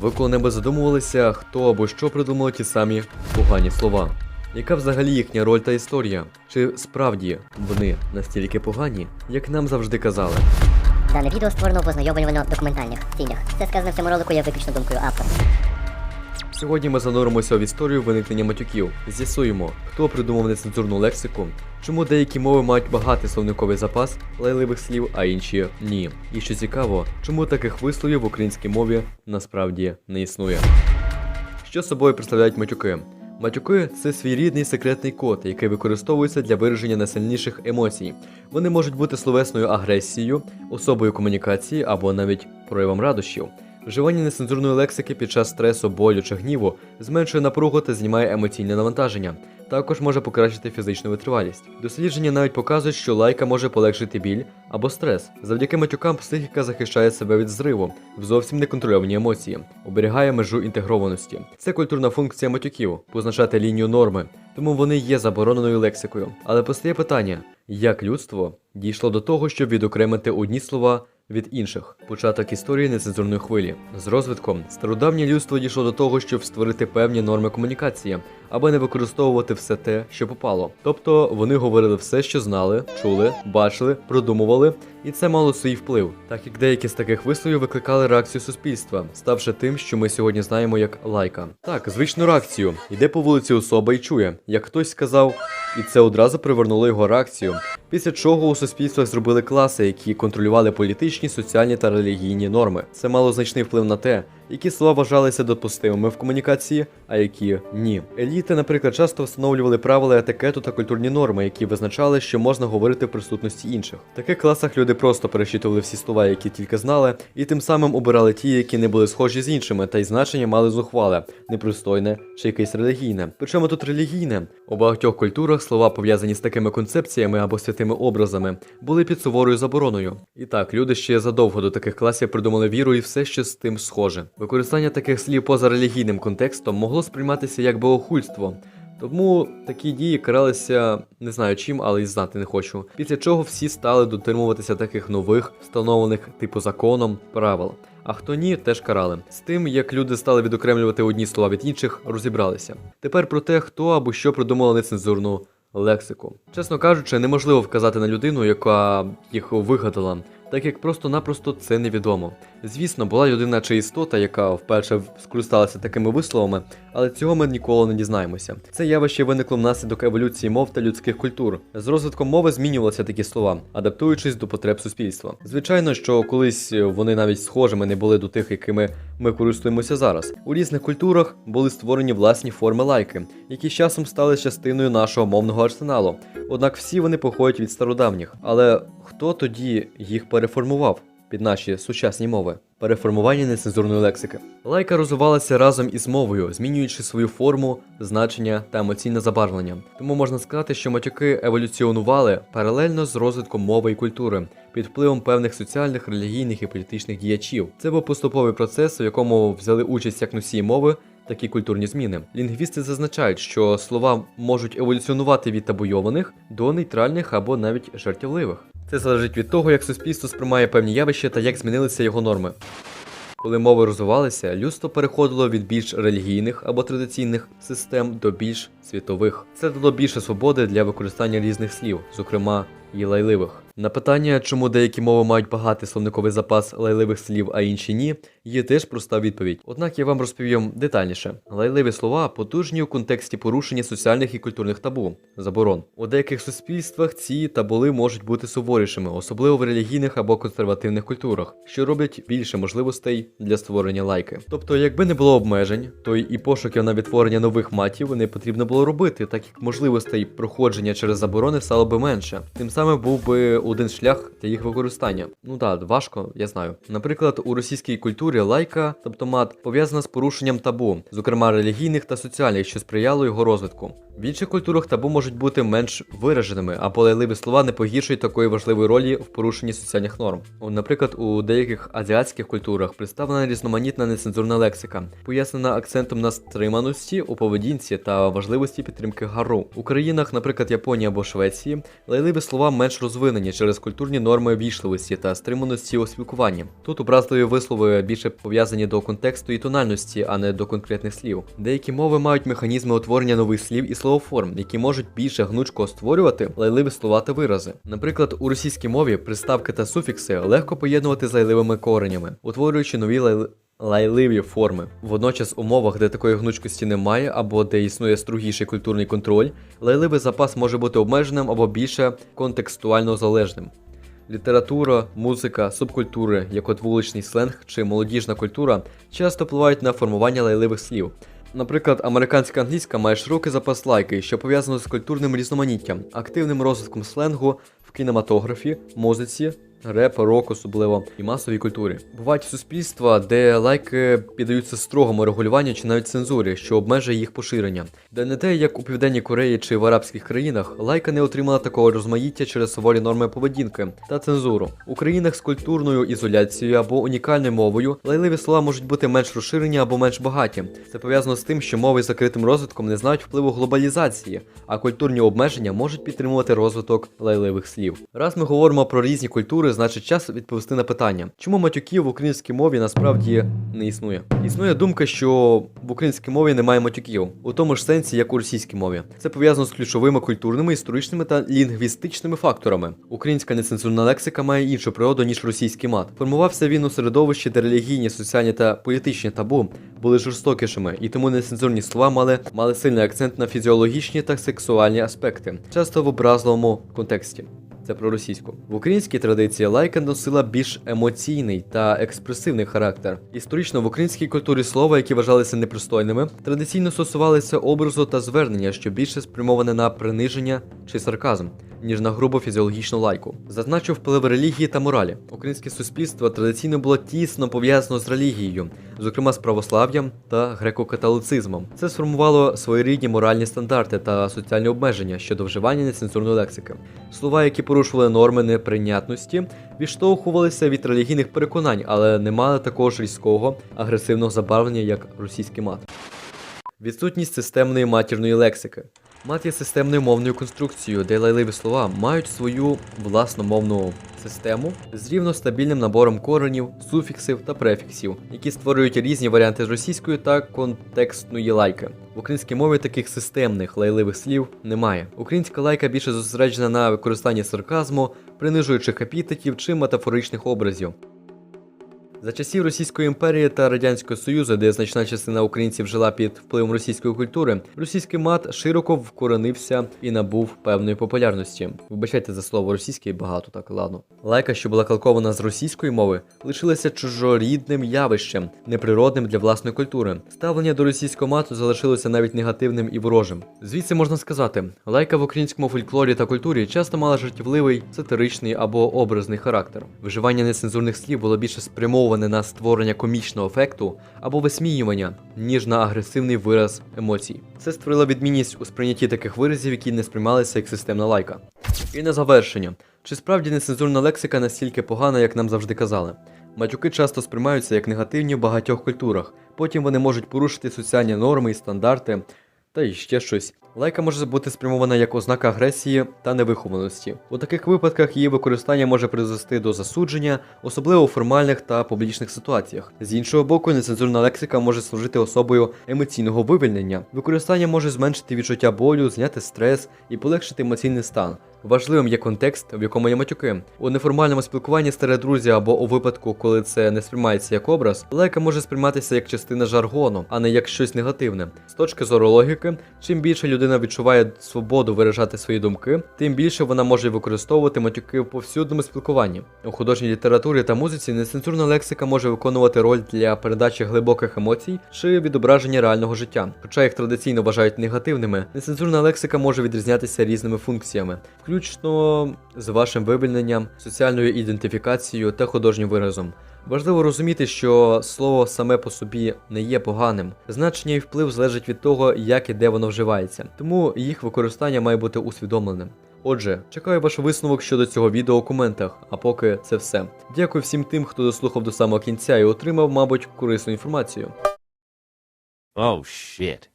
Ви коли-небудь задумувалися, хто або що придумали ті самі погані слова? Яка взагалі їхня роль та історія? Чи справді вони настільки погані, як нам завжди казали? Дане відео створено в ознайомлювально-документальних цілях. Це сказано в цьому ролику є виключно думкою автора. Сьогодні ми зануримося в історію виникнення матюків, з'ясуємо, хто придумав нецензурну лексику, чому деякі мови мають багатий словниковий запас лайливих слів, а інші ні. І що цікаво, чому таких висловів в українській мові насправді не існує. Що собою представляють матюки? Матюки це своєрідний секретний код, який використовується для вираження найсильніших емоцій. Вони можуть бути словесною агресією, особою комунікації або навіть проявом радощів. Вживання нецензурної лексики під час стресу, болю чи гніву зменшує напругу та знімає емоційне навантаження. Також може покращити фізичну витривалість. Дослідження навіть показують, що лайка може полегшити біль або стрес. Завдяки матюкам психіка захищає себе від зриву в зовсім неконтрольовані емоції, оберігає межу інтегрованості. Це культурна функція матюків позначати лінію норми, тому вони є забороненою лексикою. Але постає питання, як людство дійшло до того, щоб відокремити одні слова від інших. Початок історії нецензурної хвилі. З розвитком стародавнє людство дійшло до того, щоб створити певні норми комунікації, аби не використовувати все те, що попало. Тобто вони говорили все, що знали, чули, бачили, продумували, і це мало свій вплив, так як деякі з таких висловів викликали реакцію суспільства, ставши тим, що ми сьогодні знаємо як лайка. Так, звичну реакцію. Йде по вулиці особа і чує, як хтось сказав, і це одразу привернуло його реакцію. Після чого у суспільствах зробили класи, які контролювали політичні, соціальні та релігійні норми. Це мало значний вплив на те, які слова вважалися допустимими в комунікації, а які ні. Еліти, наприклад, часто встановлювали правила етикету та культурні норми, які визначали, що можна говорити в присутності інших. В таких класах люди просто перечитували всі слова, які тільки знали, і тим самим обирали ті, які не були схожі з іншими, та й значення мали зухвале, непристойне чи якесь релігійне. Причому тут релігійне у багатьох культурах слова пов'язані з такими концепціями або святими образами, були під суворою забороною. І так, люди ще задовго до таких класів придумали віру і все, що з тим схоже. Використання таких слів поза релігійним контекстом могло сприйматися як богохульство. Тому такі дії каралися не знаю чим, але й знати не хочу. Після чого всі стали дотримуватися таких нових, встановлених типу законом правил. А хто ні, теж карали. З тим, як люди стали відокремлювати одні слова від інших, розібралися. Тепер про те, хто або що придумала нецензурну лексику. Чесно кажучи, неможливо вказати на людину, яка їх вигадала, так як просто-напросто це невідомо. Звісно, була людина чи істота, яка вперше скористалася такими висловами, але цього ми ніколи не дізнаємося. Це явище виникло внаслідок еволюції мов та людських культур. З розвитком мови змінювалися такі слова, адаптуючись до потреб суспільства. Звичайно, що колись вони навіть схожими не були до тих, якими ми користуємося зараз. У різних культурах були створені власні форми лайки, які з часом стали частиною нашого мовного арсеналу. Однак всі вони походять від стародавніх. Але хто тоді їх переформував? під наші сучасні мови. Переформування нецензурної лексики. Лайка розвивалася разом із мовою, змінюючи свою форму, значення та емоційне забарвлення. Тому можна сказати, що матюки еволюціонували паралельно з розвитком мови і культури під впливом певних соціальних, релігійних і політичних діячів. Це був поступовий процес, у якому взяли участь як носії мови. Такі культурні зміни. Лінгвісти зазначають, що слова можуть еволюціонувати від табуйованих до нейтральних або навіть жартівливих. Це залежить від того, як суспільство сприймає певні явища та як змінилися його норми. Коли мови розвивалися, людство переходило від більш релігійних або традиційних систем до більш світових. Це дало більше свободи для використання різних слів, зокрема і лайливих. На питання, чому деякі мови мають багатий словниковий запас лайливих слів, а інші ні, є теж проста відповідь. Однак я вам розповім детальніше. Лайливі слова потужні у контексті порушення соціальних і культурних табу, заборон. У деяких суспільствах ці табули можуть бути суворішими, особливо в релігійних або консервативних культурах, що роблять більше можливостей для створення лайки. Тобто, якби не було обмежень, то і пошуків на відтворення нових матів не потрібно було робити, так як можливостей проходження через заборони стало би менше. Тим самим був би один шлях для їх використання. Ну так, важко, я знаю. Наприклад, у російській культурі лайка, тобто мат, пов'язана з порушенням табу, зокрема релігійних та соціальних, що сприяло його розвитку. В інших культурах табу можуть бути менш вираженими, а полайливі слова не погіршують такої важливої ролі в порушенні соціальних норм. Наприклад, у деяких азіатських культурах представлена різноманітна нецензурна лексика, пояснена акцентом на стриманості у поведінці та важливості підтримки гару. У країнах, наприклад, Японії або Швеції, лайливі слова слова менш розвинені через культурні норми вічливості та стриманості у спілкуванні. Тут образливі вислови більше пов'язані до контексту і тональності, а не до конкретних слів. Деякі мови мають механізми утворення нових слів і словоформ, які можуть більше гнучко створювати лайливі слова та вирази. Наприклад, у російській мові приставки та суфікси легко поєднувати з лайливими коренями, утворюючи нові лайли... Лайливі форми. Водночас, у мовах, де такої гнучкості немає, або де існує строгіший культурний контроль, лайливий запас може бути обмеженим або більше контекстуально залежним. Література, музика, субкультури, як от вуличний сленг чи молодіжна культура, часто впливають на формування лайливих слів. Наприклад, американська англійська має широкий запас лайки, що пов'язано з культурним різноманіттям, активним розвитком сленгу в кінематографі, музиці, реп, рок особливо і масовій культурі. Бувають суспільства, де лайки піддаються строгому регулюванню чи навіть цензурі, що обмежує їх поширення. Де не те, як у Південній Кореї чи в арабських країнах, лайка не отримала такого розмаїття через суворі норми поведінки та цензуру. У країнах з культурною ізоляцією або унікальною мовою лайливі слова можуть бути менш розширені або менш багаті. Це пов'язано з тим, що мови з закритим розвитком не знають впливу глобалізації, а культурні обмеження можуть підтримувати розвиток лайливих слів. Раз ми говоримо про різні культури, значить час відповісти на питання, чому матюків в українській мові насправді не існує. Існує думка, що в українській мові немає матюків, у тому ж сенсі, як у російській мові. Це пов'язано з ключовими культурними, історичними та лінгвістичними факторами. Українська нецензурна лексика має іншу природу, ніж російський мат. Формувався він у середовищі, де релігійні, соціальні та політичні табу були жорстокішими, і тому нецензурні слова мали, мали сильний акцент на фізіологічні та сексуальні аспекти, часто в образливому контексті. Це про російську. В українській традиції лайка носила більш емоційний та експресивний характер. Історично в українській культурі слова, які вважалися непристойними, традиційно стосувалися образу та звернення, що більше спрямоване на приниження чи сарказм. Ніж на грубо фізіологічну лайку. Зазначу вплив релігії та моралі. Українське суспільство традиційно було тісно пов'язано з релігією, зокрема з православ'ям та греко-католицизмом. Це сформувало своєрідні моральні стандарти та соціальні обмеження щодо вживання нецензурної лексики. Слова, які порушували норми неприйнятності, відштовхувалися від релігійних переконань, але не мали такого ж різкого агресивного забарвлення, як російський мат. Відсутність системної матірної лексики. Мат є системною мовною конструкцією, де лайливі слова мають свою власну мовну систему з рівностабільним набором коренів, суфіксів та префіксів, які створюють різні варіанти з російської та контекстної лайки. В українській мові таких системних лайливих слів немає. Українська лайка більше зосереджена на використанні сарказму, принижуючих епітетів чи метафоричних образів. За часів Російської імперії та Радянського Союзу, де значна частина українців жила під впливом російської культури, російський мат широко вкоренився і набув певної популярності. Вибачайте за слово російське багато, так ладно. Лайка, що була калкована з російської мови, лишилася чужорідним явищем, неприродним для власної культури. Ставлення до російського мату залишилося навіть негативним і ворожим. Звідси можна сказати, лайка в українському фольклорі та культурі часто мала жартівливий, сатиричний або образний характер. Вживання нецензурних слів було більше спрямоване на створення комічного ефекту або висміювання, ніж на агресивний вираз емоцій. Це створило відмінність у сприйнятті таких виразів, які не сприймалися як системна лайка. І на завершення, чи справді нецензурна лексика настільки погана, як нам завжди казали? Матюки часто сприймаються як негативні в багатьох культурах, потім вони можуть порушити соціальні норми і стандарти, та й ще щось. Лайка може бути спрямована як ознака агресії та невихованості. У таких випадках її використання може призвести до засудження, особливо у формальних та публічних ситуаціях. З іншого боку, нецензурна лексика може служити особою емоційного вивільнення. Використання може зменшити відчуття болю, зняти стрес і полегшити емоційний стан. Важливим є контекст, в якому є матюки. У неформальному спілкуванні старе друзі або у випадку, коли це не сприймається як образ, лайка може сприйматися як частина жаргону, а не як щось негативне. З точки зору логіки, чим більше людина відчуває свободу виражати свої думки, тим більше вона може використовувати матюки в повсюдному спілкуванні. У художній літературі та музиці нецензурна лексика може виконувати роль для передачі глибоких емоцій чи відображення реального життя. Хоча їх традиційно вважають негативними, нецензурна лексика може відрізнятися різними функціями, включно з вашим вивільненням, соціальною ідентифікацією та художнім виразом. Важливо розуміти, що слово саме по собі не є поганим. Значення і вплив залежить від того, як і де воно вживається, тому їх використання має бути усвідомленим. Отже, чекаю ваш висновок щодо цього відео у коментах, а поки це все. Дякую всім тим, хто дослухав до самого кінця і отримав, мабуть, корисну інформацію. Oh shit.